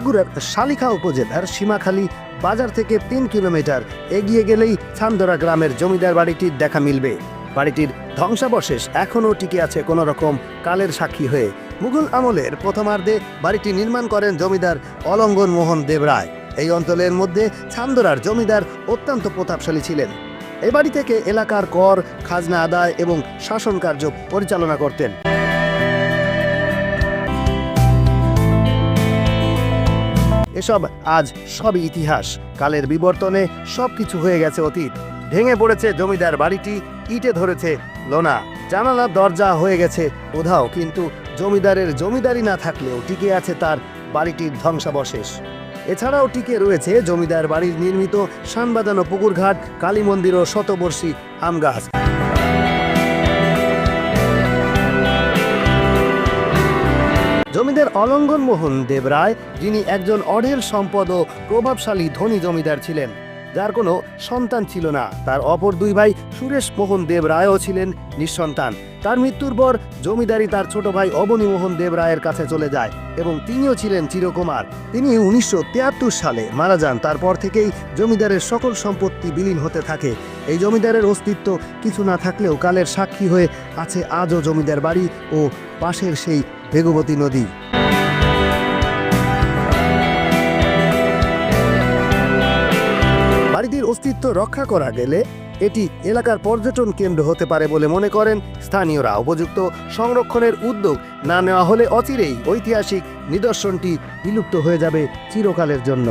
বগুড়ার শালিখা উপজেলার সীমাখালী বাজার থেকে তিন কিলোমিটার এগিয়ে গেলেই ছান্দরা গ্রামের জমিদার বাড়িটির দেখা মিলবে। বাড়িটির ধ্বংসাবশেষ এখনও টিকে আছে কোনো রকম কালের সাক্ষী হয়ে। মুঘল আমলের প্রথমার্ধে বাড়িটি নির্মাণ করেন জমিদার অলঙ্গন মোহন দেবরায় এই অঞ্চলের মধ্যে ছান্দরার জমিদার অত্যন্ত প্রতাপশালী ছিলেন। এই বাড়ি থেকে এলাকার কর, খাজনা আদায় এবং শাসন কার্য পরিচালনা করতেন। এসব আজ সবই ইতিহাস। কালের বিবর্তনে সবকিছু হয়ে গেছে অতীত। ভেঙে পড়েছে জমিদার বাড়িটি, ইটে ধরেছে লোনা। জানালা দরজা হয়ে গেছে উধাও, কিন্তু জমিদারের জমিদারি না থাকলেও টিকে আছে তার বাড়িটির ধ্বংসাবশেষ। এছাড়াও টিকে রয়েছে জমিদার বাড়ির নির্মিত শানবাজানো পুকুরঘাট কালী মন্দির ও শতবর্ষী আম গাছ অলঙ্গন মোহন দেবরায় যিনি একজন অঢেল সম্পদ ও প্রভাবশালী ধনী জমিদার ছিলেন, যার কোনো সন্তান ছিল না। তার অপর দুই ভাই সুরেশ মোহন দেব রায়ও ছিলেন নিঃসন্তান। তার মৃত্যুর পর জমিদারি তার ছোট ভাই অবনী মোহন দেব রায়ের কাছে চলে যায় এবং তিনিও ছিলেন চিরকুমার। তিনি উনিশশো তিয়াত্তর সালে মারা যান। তারপর থেকেই জমিদারের সকল সম্পত্তি বিলীন হতে থাকে। এই জমিদারের অস্তিত্ব কিছু না থাকলেও কালের সাক্ষী হয়ে আছে আজও জমিদার বাড়ি ও পাশের সেই বেগবতী নদী। অস্তিত্ব রক্ষা করা গেলে এটি এলাকার পর্যটন কেন্দ্র হতে পারে বলে মনে করেন স্থানীয়রা। উপযুক্ত সংরক্ষণের উদ্যোগ না নেওয়া হলে অচিরেই ঐতিহাসিক নিদর্শনটি বিলুপ্ত হয়ে যাবে চিরকালের জন্য।